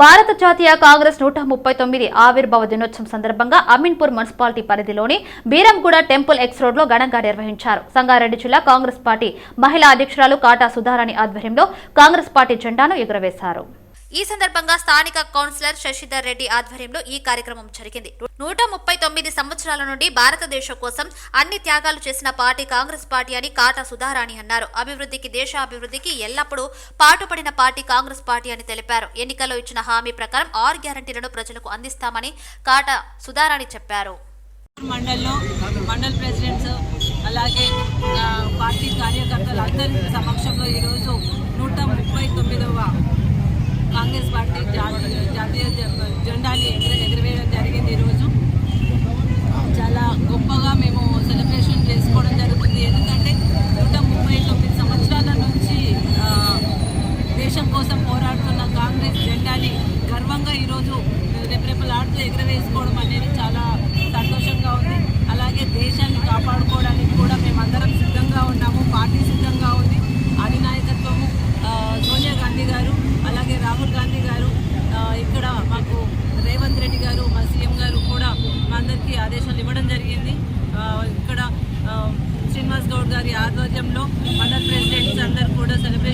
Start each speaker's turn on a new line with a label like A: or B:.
A: భారత జాతీయ కాంగ్రెస్ నూట ముప్పై తొమ్మిది ఆవిర్భావ దినోత్సవం సందర్భంగా అమీన్పూర్ మున్సిపాలిటీ పరిధిలోని బీరంగూడ టెంపుల్ ఎక్స్ రోడ్లో ఘనంగా నిర్వహించారు. సంగారెడ్డి జిల్లా కాంగ్రెస్ పార్టీ మహిళా అధ్యక్షురాలు కాటా సుధారాణి ఆధ్వర్యంలో కాంగ్రెస్ పార్టీ జెండాను ఎగురవేశారు. ఈ సందర్భంగా స్థానిక కౌన్సిలర్ శశిధర్ రెడ్డి ఆధ్వర్యంలో ఈ కార్యక్రమం జరిగింది. నూట ముప్పై తొమ్మిది సంవత్సరాల నుండి భారతదేశం కోసం అన్ని త్యాగాలు చేసిన పార్టీ కాంగ్రెస్ పార్టీ అని కాటా సుధారాణి అన్నారు. అభివృద్ధికి దేశ అభివృద్ధికి ఎల్లప్పుడూ పాటుపడిన పార్టీ కాంగ్రెస్ పార్టీ అని తెలిపారు. ఎన్నికల్లో ఇచ్చిన హామీ ప్రకారం ఆరు గ్యారంటీలను ప్రజలకు అందిస్తామని కాటా సుధారాణి చెప్పారు.
B: మండల్లో మండల్ ప్రెసిడెంట్స్ అలాగే పార్టీ కార్యకర్తలు అందరి సమక్షంలో ఈరోజు నూట ముప్పై తొమ్మిదవ కాంగ్రెస్ పార్టీ జాతీయ జాతీయ జెండాని ఎగుర ఎగురవేయడం జరిగింది ఈరోజు. చాలా గొప్పగా మేము సెలబ్రేషన్ చేసుకోవడం జరుగుతుంది. ఎందుకంటే నూట ముప్పై తొమ్మిది సంవత్సరాల నుంచి దేశం కోసం పోరాడుతున్న కాంగ్రెస్ జెండాని గర్వంగా ఈరోజు రెపరెపలాడుతూ ఎగురవేసుకోవడం అనేది చాలా శ్రీనివాస్ గౌడ్ గారి ఆధ్వర్యంలో మండల్ ప్రెసిడెంట్స్ అందరు కూడా సెలబ్రేట్